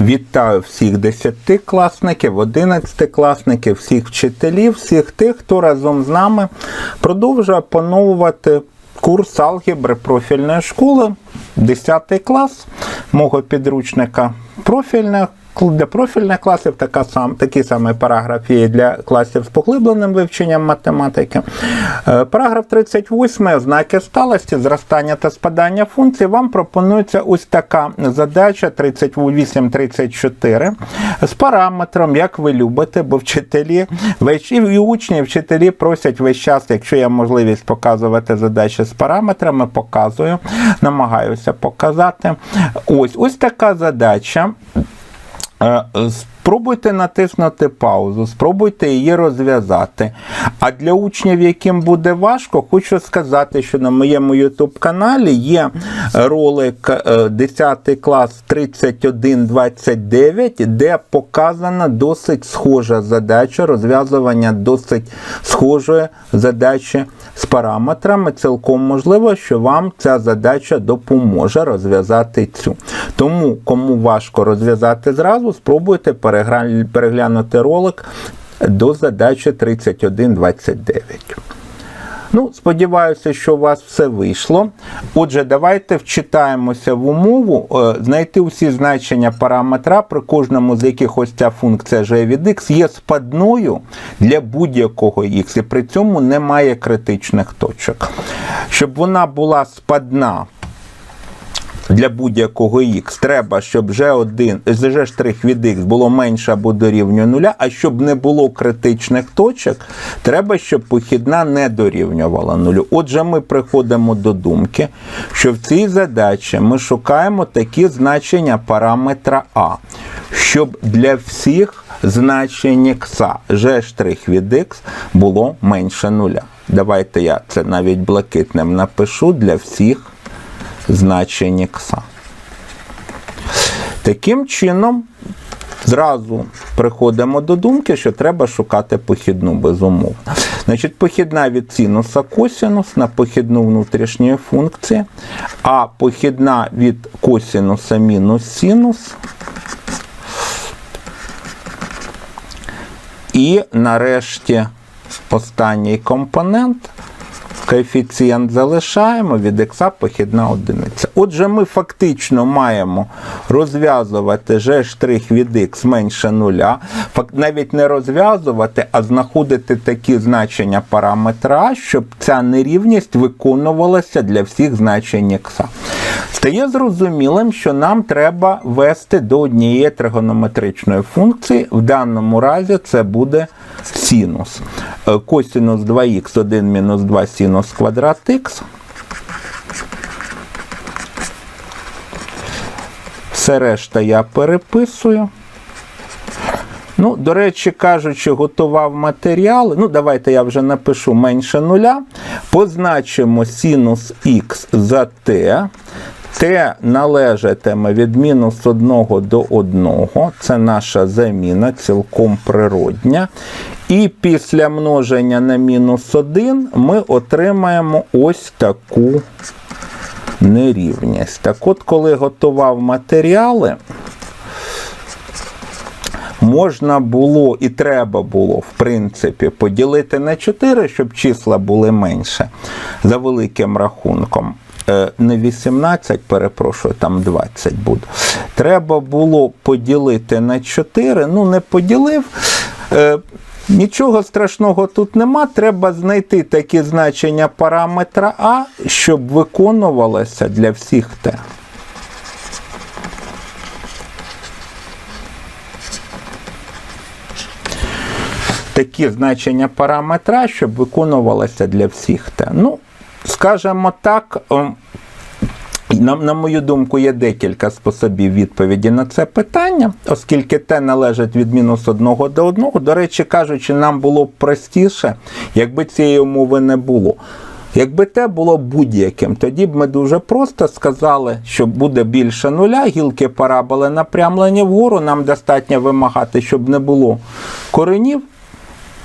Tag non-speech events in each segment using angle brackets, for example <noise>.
Вітаю всіх десятикласників, одинадцятикласників, всіх вчителів, всіх тих, хто разом з нами продовжує опановувати курс алгебри профільної школи, 10 клас мого підручника профільних. Для профільних класів така сам, такий самий параграф є для класів з поглибленим вивченням математики. Е, Параграф 38 ознаки сталості, зростання та спадання функцій. Вам пропонується ось така задача 38-34 з параметром, як ви любите, бо вчителі і учні, і вчителі просять весь час, якщо є можливість показувати задачі з параметрами, показую, намагаюся показати. Ось ось така задача. Е, Спробуйте натиснути паузу, спробуйте її розв'язати. А для учнів, яким буде важко, хочу сказати, що на моєму YouTube каналі є ролик е, 10 клас 3129, де показана досить схожа задача, розв'язування досить схожої задачі з параметрами. Цілком можливо, що вам ця задача допоможе розв'язати цю. Тому, кому важко розв'язати зразу, спробуйте перегля- переглянути ролик до задачі 3129. Ну, сподіваюся, що у вас все вийшло. Отже, давайте вчитаємося в умову, е, знайти усі значення параметра, при кожному з яких ось ця функція g від x є спадною для будь-якого x, і при цьому немає критичних точок. Щоб вона була спадна для будь-якого х треба, щоб g1, g' від x було менше або дорівнює нуля, а щоб не було критичних точок, треба, щоб похідна не дорівнювала нулю. Отже, ми приходимо до думки, що в цій задачі ми шукаємо такі значення параметра А, щоб для всіх значень х g' від x було менше нуля. Давайте я це навіть блакитним напишу для всіх значень ікса. Таким чином, зразу приходимо до думки, що треба шукати похідну безумовно. Значить, похідна від синуса косинус на похідну внутрішньої функції, а похідна від косинуса мінус синус. І нарешті останній компонент коефіцієнт залишаємо, від х похідна одиниця. Отже, ми фактично маємо розв'язувати g' від x менше нуля, навіть не розв'язувати, а знаходити такі значення параметра, щоб ця нерівність виконувалася для всіх значень х. Стає зрозумілим, що нам треба вести до однієї тригонометричної функції. В даному разі це буде синус. Е, Косинус 2х 1 мінус 2 синус квадрат х. Все решта я переписую. Ну, до речі, кажучи, готував матеріали. Ну, давайте я вже напишу менше нуля. Позначимо синус х за t. T належатиме від мінус 1 до 1. Це наша заміна, цілком природня. І після множення на мінус 1 ми отримаємо ось таку нерівність. Так от, коли готував матеріали, можна було і треба було, в принципі, поділити на 4, щоб числа були менше за великим рахунком. Е, Не 18, перепрошую, там 20 буде. Треба було поділити на 4. Ну, не поділив. Е, Нічого страшного тут нема. Треба знайти такі значення параметра А, щоб виконувалося для всіх Т. такі значення параметра, щоб виконувалося для всіх Т. Ну, скажімо так, на, на мою думку, є декілька способів відповіді на це питання, оскільки Т належить від мінус 1 до 1. До речі, кажучи, нам було б простіше, якби цієї умови не було. Якби те було будь-яким, тоді б ми дуже просто сказали, що буде більше нуля, гілки параболи напрямлені вгору, нам достатньо вимагати, щоб не було коренів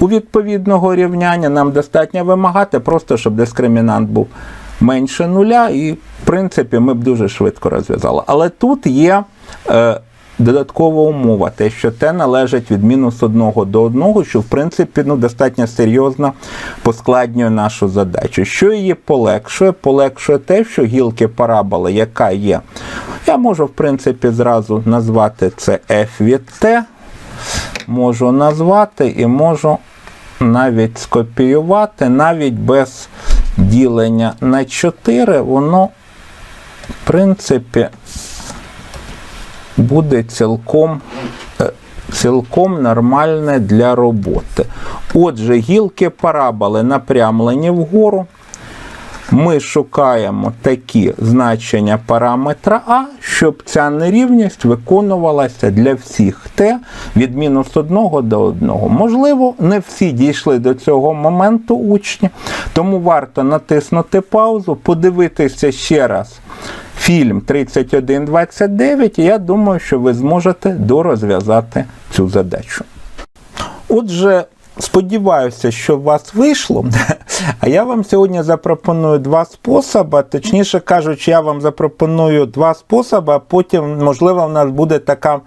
у відповідного рівняння, нам достатньо вимагати, просто щоб дискримінант був менше нуля, і в принципі ми б дуже швидко розв'язали. Але тут є е, додаткова умова, те, що те належить від мінус 1 до 1, що в принципі ну, достатньо серйозно поскладнює нашу задачу. Що її полегшує? Полегшує те, що гілки параболи, яка є, я можу, в принципі, зразу назвати це f від t, можу назвати і можу навіть скопіювати, навіть без ділення на 4, воно, в принципі, буде цілком, е, цілком нормальне для роботи. Отже, гілки параболи напрямлені вгору. Ми шукаємо такі значення параметра А, щоб ця нерівність виконувалася для всіх Т від мінус 1 до 1. Можливо, не всі дійшли до цього моменту учні, тому варто натиснути паузу, подивитися ще раз фільм 3129, і я думаю, що ви зможете дорозв'язати цю задачу. Отже, сподіваюся, що у вас вийшло. А я вам сьогодні запропоную два способи. Точніше кажучи, я вам запропоную два способи, а потім, можливо, в нас буде така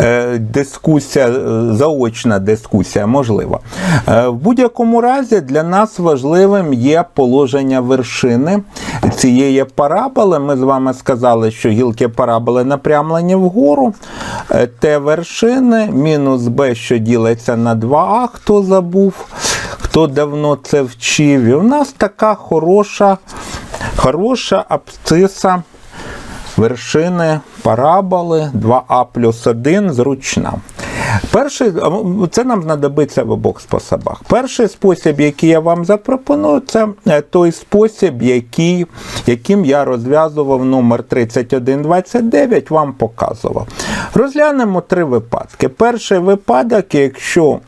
е, дискусія, е, заочна дискусія, можливо. Е, в будь-якому разі для нас важливим є положення вершини цієї параболи. Ми з вами сказали, що гілки параболи напрямлені вгору. Е, Т вершини мінус Б, що ділиться на 2А, хто забув, хто давно це вчив. І у нас така хороша, хороша абсциса вершини параболи 2А плюс 1 зручна. Перший, це нам знадобиться в обох способах. Перший спосіб, який я вам запропоную, це е, той спосіб, який, яким я розв'язував номер 3129, вам показував. Розглянемо три випадки. Перший випадок, якщо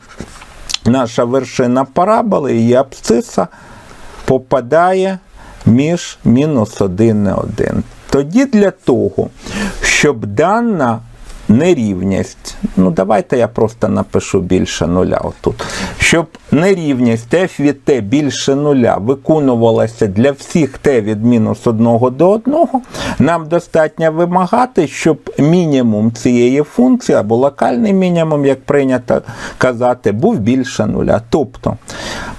наша вершина параболи, і абсциса попадає між мінус 1 і 1. Тоді для того, щоб дана нерівність, ну давайте я просто напишу більше нуля отут, щоб нерівність f від t більше нуля виконувалася для всіх t від мінус 1 до 1, нам достатньо вимагати, щоб мінімум цієї функції, або локальний мінімум, як прийнято казати, був більше нуля. Тобто,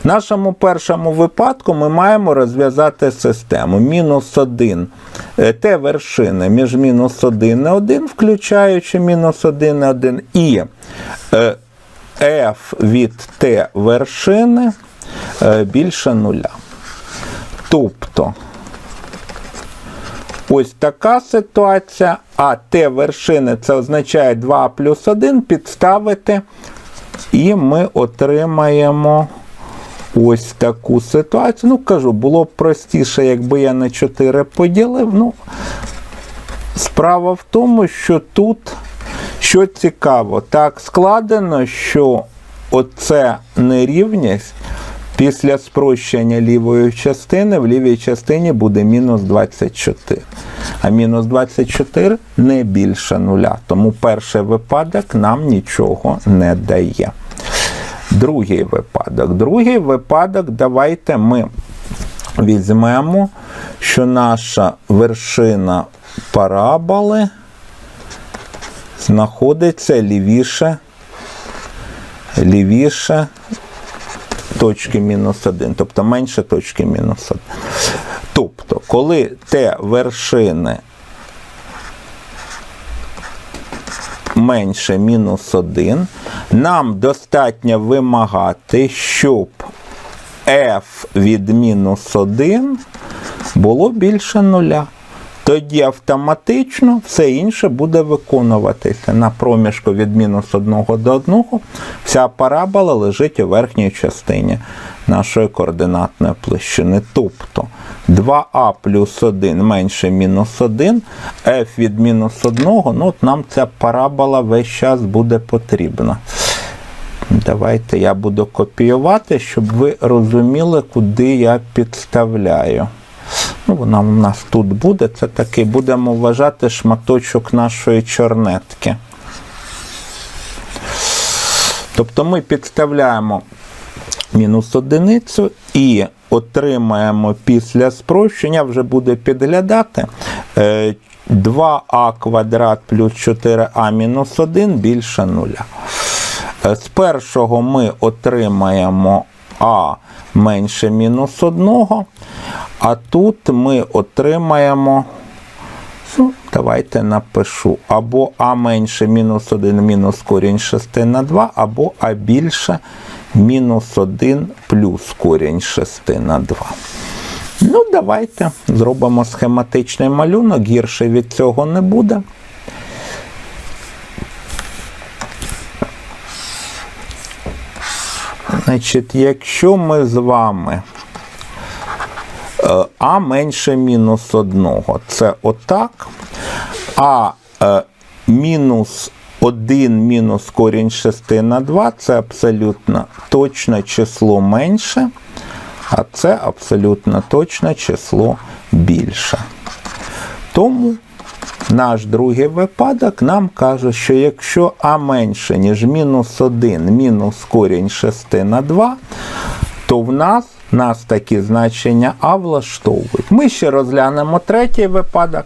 в нашому першому випадку ми маємо розв'язати систему. Мінус 1 t вершини між мінус 1 і 1, включаючи мінус 1 і 1, і е, f від t вершини е, більше нуля. Тобто, ось така ситуація, а t вершини це означає 2 плюс 1 підставити, і ми отримаємо ось таку ситуацію. Ну, кажу, було б простіше, якби я на 4 поділив. Ну, Справа в тому, що тут, що цікаво, так складено, що оце нерівність після спрощення лівої частини в лівій частині буде мінус 24. А мінус 24 не більше нуля. Тому перший випадок нам нічого не дає. Другий випадок. Другий випадок, давайте ми візьмемо, що наша вершина параболи знаходиться лівіше, лівіше точки мінус 1, тобто менше точки мінус 1. Тобто, коли Т вершини менше мінус 1, нам достатньо вимагати, щоб f від мінус 1 було більше нуля. Тоді автоматично все інше буде виконуватися. На проміжку від мінус 1 до 1 вся парабола лежить у верхній частині нашої координатної площини. Тобто 2а плюс 1 менше мінус 1, f від мінус 1, ну от нам ця парабола весь час буде потрібна. Давайте я буду копіювати, щоб ви розуміли, куди я підставляю. Ну, Вона у нас тут буде. Це такий, будемо вважати шматочок нашої чорнетки. Тобто ми підставляємо мінус одиницю і отримаємо після спрощення, вже буде підглядати 2а квадрат плюс 4а мінус 1 більше нуля. Е, З першого ми отримаємо а менше мінус 1, а тут ми отримаємо. Ну, давайте напишу. Або а менше мінус 1 мінус корінь 6 на 2, або а більше мінус 1 плюс корінь 6 на 2. Ну, давайте зробимо схематичний малюнок, гірше від цього не буде. Значить, якщо ми з вами е, а менше мінус 1, це отак. А е, мінус 1 мінус корінь 6 на 2 це абсолютно точне число менше, а це абсолютно точне число більше. Тому наш другий випадок нам каже, що якщо а менше, ніж мінус 1 мінус корінь 6 на 2, то в нас нас такі значення А влаштовують. Ми ще розглянемо третій випадок.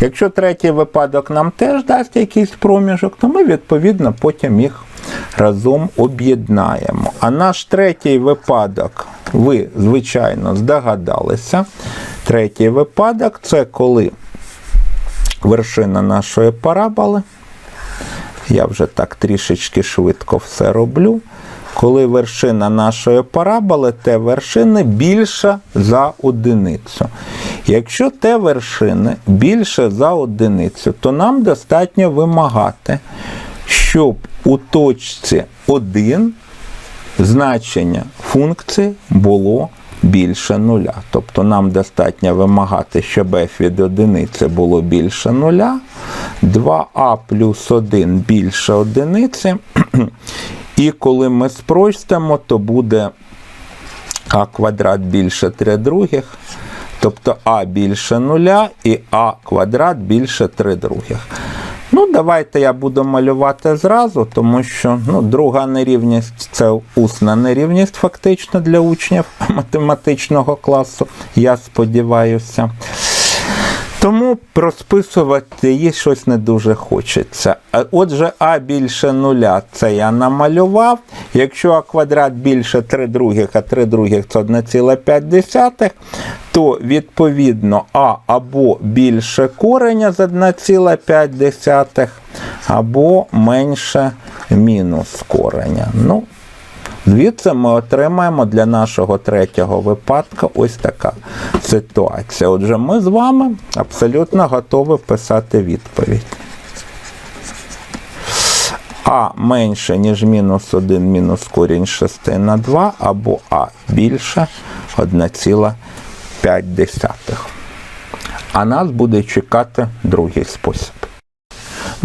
Якщо третій випадок нам теж дасть якийсь проміжок, то ми відповідно потім їх разом об'єднаємо. А наш третій випадок, ви, звичайно, здогадалися. Третій випадок це коли вершина нашої параболи. Я вже так трішечки швидко все роблю. Коли вершина нашої параболи Т вершини більша за одиницю. Якщо Т вершини більше за одиницю, то нам достатньо вимагати, щоб у точці 1 значення функції було більше нуля. Тобто нам достатньо вимагати, щоб f від одиниці було більше нуля, 2а плюс 1 більше одиниці. І коли ми спростимо, то буде а квадрат більше 3 других. Тобто а більше нуля і а квадрат більше 3 других. Ну, давайте я буду малювати зразу, тому що ну, друга нерівність це усна нерівність фактично для учнів <laughs> математичного класу, я сподіваюся. Тому розписувати її щось не дуже хочеться. Отже, а більше нуля це я намалював. Якщо а квадрат більше 3 других, а 3 других це 1,5, то відповідно а або більше кореня з 1,5, або менше мінус кореня. Ну, Звідси ми отримаємо для нашого третього випадка ось така ситуація. Отже, ми з вами абсолютно готові писати відповідь. А менше, ніж мінус 1 мінус корінь 6 на 2, або А більше 1,5. А нас буде чекати другий спосіб.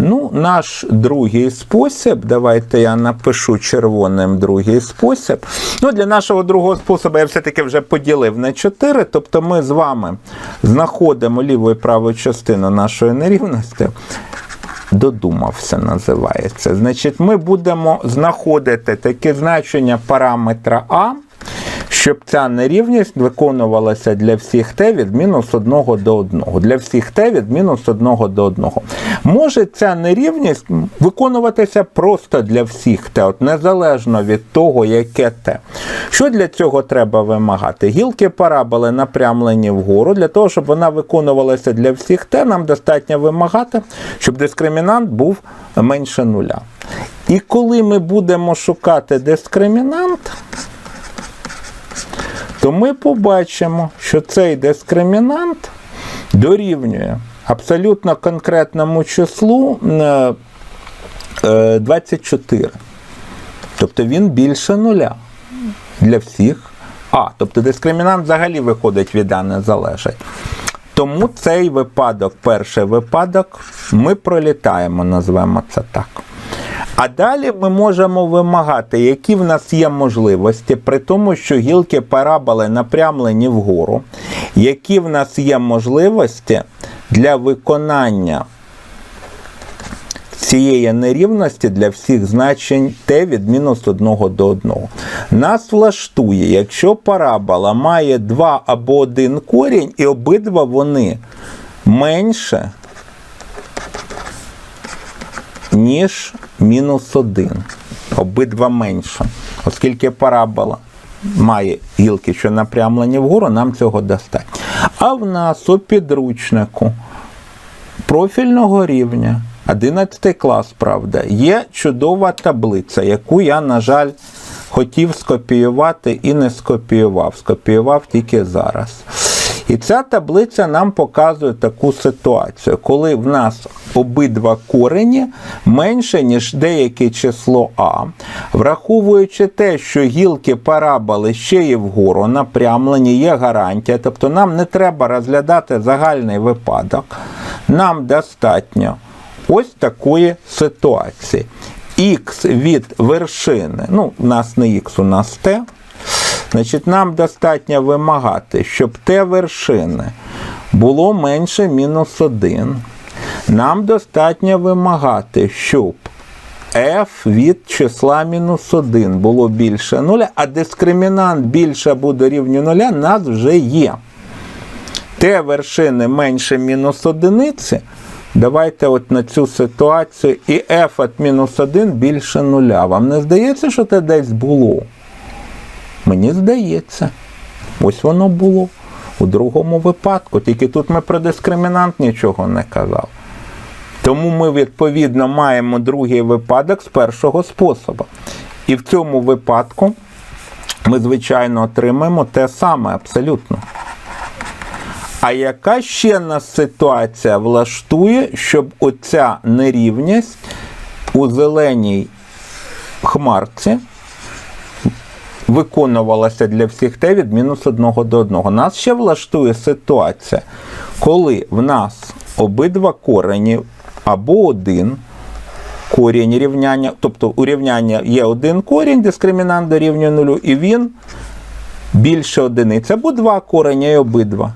Ну, наш другий спосіб, давайте я напишу червоним другий спосіб. Ну, Для нашого другого способу я все-таки вже поділив на 4. Тобто ми з вами знаходимо ліву і праву частину нашої нерівності. Додумався, називається. Значить, ми будемо знаходити таке значення параметра А. Щоб ця нерівність виконувалася для всіх t від мінус 1 до 1. Для всіх t від мінус 1 до 1. Може ця нерівність виконуватися просто для всіх t, от незалежно від того, яке t. Що для цього треба вимагати? Гілки параболи напрямлені вгору. Для того, щоб вона виконувалася для всіх t, нам достатньо вимагати, щоб дискримінант був менше нуля. І коли ми будемо шукати дискримінант, то ми побачимо, що цей дискримінант дорівнює абсолютно конкретному числу 24. Тобто він більше нуля для всіх А. Тобто дискримінант взагалі виходить від А не залежить. Тому цей випадок, перший випадок, ми пролітаємо, назвемо це так. А далі ми можемо вимагати, які в нас є можливості, при тому, що гілки параболи напрямлені вгору, які в нас є можливості для виконання цієї нерівності для всіх значень t від мінус 1 до 1. Нас влаштує, якщо парабола має 2 або 1 корінь, і обидва вони менше ніж мінус 1. Обидва менше. Оскільки парабола має гілки, що напрямлені вгору, нам цього достатньо. А в нас у підручнику профільного рівня, 11 клас, правда, є чудова таблиця, яку я, на жаль, хотів скопіювати і не скопіював. Скопіював тільки зараз. І ця таблиця нам показує таку ситуацію, коли в нас обидва корені менше, ніж деяке число А, враховуючи те, що гілки параболи ще є вгору, напрямлені, є гарантія, тобто нам не треба розглядати загальний випадок, нам достатньо ось такої ситуації. Х від вершини, ну, у нас не х, у нас Т. Значить, нам достатньо вимагати, щоб Т вершини було менше мінус 1. Нам достатньо вимагати, щоб f від числа мінус 1 було більше 0, а дискримінант більше буде рівню 0, нас вже є. Т вершини менше мінус одиниці. Давайте от на цю ситуацію і f від мінус 1 більше нуля. Вам не здається, що це десь було? Мені здається. Ось воно було у другому випадку. Тільки тут ми про дискримінант нічого не казали. Тому ми, відповідно, маємо другий випадок з першого способу. І в цьому випадку ми, звичайно, отримаємо те саме абсолютно. А яка ще нас ситуація влаштує, щоб оця нерівність у зеленій хмарці виконувалася для всіх Т від мінус 1 до 1? Нас ще влаштує ситуація, коли в нас обидва корені або один корінь рівняння, тобто у рівняння є один корінь, дискримінант дорівнює нулю, і він більше одиниці, або два корення і обидва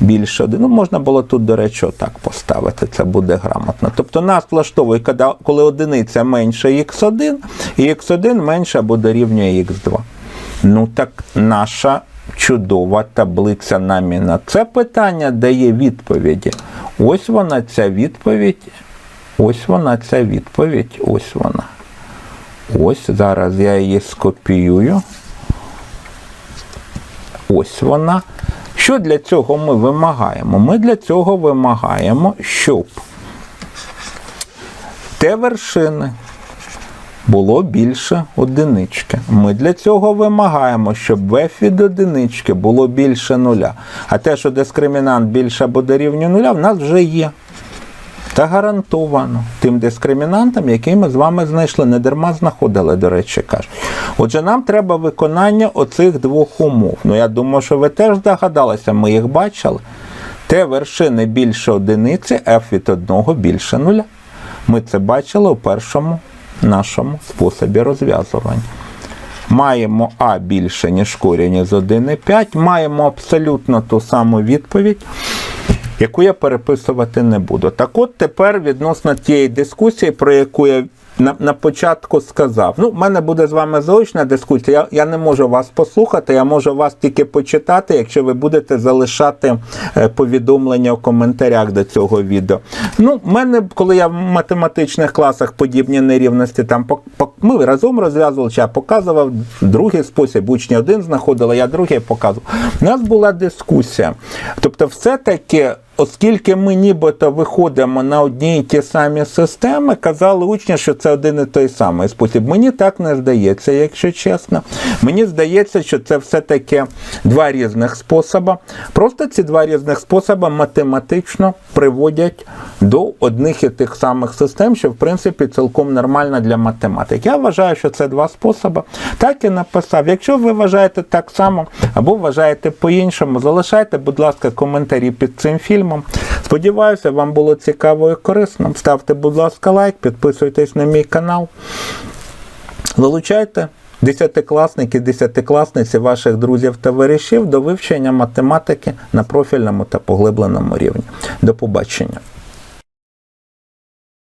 більше один. Ну, можна було тут, до речі, отак поставити, це буде грамотно. Тобто нас влаштовує, коли одиниця менше х1, і х1 менше або дорівнює х2. Ну так наша чудова таблиця нам на це питання дає відповіді. Ось вона ця відповідь. Ось вона ця відповідь. Ось вона. Ось зараз я її скопіюю. Ось вона. Що для цього ми вимагаємо? Ми для цього вимагаємо, щоб Т вершини було більше одинички. Ми для цього вимагаємо, щоб в f від одинички було більше нуля. А те, що дискримінант більше або дорівнює нуля, в нас вже є. Та гарантовано тим дискримінантам, який ми з вами знайшли, не дарма знаходили, до речі, кажуть. Отже, нам треба виконання оцих двох умов. Ну, я думаю, що ви теж здогадалися, ми їх бачили. Т вершини більше одиниці, f від одного більше нуля. Ми це бачили у першому нашому способі розв'язування. Маємо А більше, ніж корінь з 1,5, маємо абсолютно ту саму відповідь яку я переписувати не буду. Так от тепер відносно тієї дискусії, про яку я на, на початку сказав. Ну, в мене буде з вами заочна дискусія. Я, я не можу вас послухати, я можу вас тільки почитати, якщо ви будете залишати е, повідомлення в коментарях до цього відео. Ну, в мене, коли я в математичних класах подібні нерівності, там ми разом розв'язували, я показував другий спосіб, учні один знаходили, я другий показував. У нас була дискусія. Тобто, все-таки. Оскільки ми нібито виходимо на одні і ті самі системи, казали учні, що це один і той самий спосіб. Мені так не здається, якщо чесно. Мені здається, що це все-таки два різних способи. Просто ці два різних способи математично приводять до одних і тих самих систем, що в принципі цілком нормально для математики. Я вважаю, що це два способи. Так і написав. Якщо ви вважаєте так само або вважаєте по-іншому, залишайте, будь ласка, коментарі під цим фільмом. Сподіваюся, вам було цікаво і корисно. Ставте, будь ласка, лайк, підписуйтесь на мій канал. Залучайте десятикласники, десятикласниці ваших друзів та вирішів до вивчення математики на профільному та поглибленому рівні. До побачення.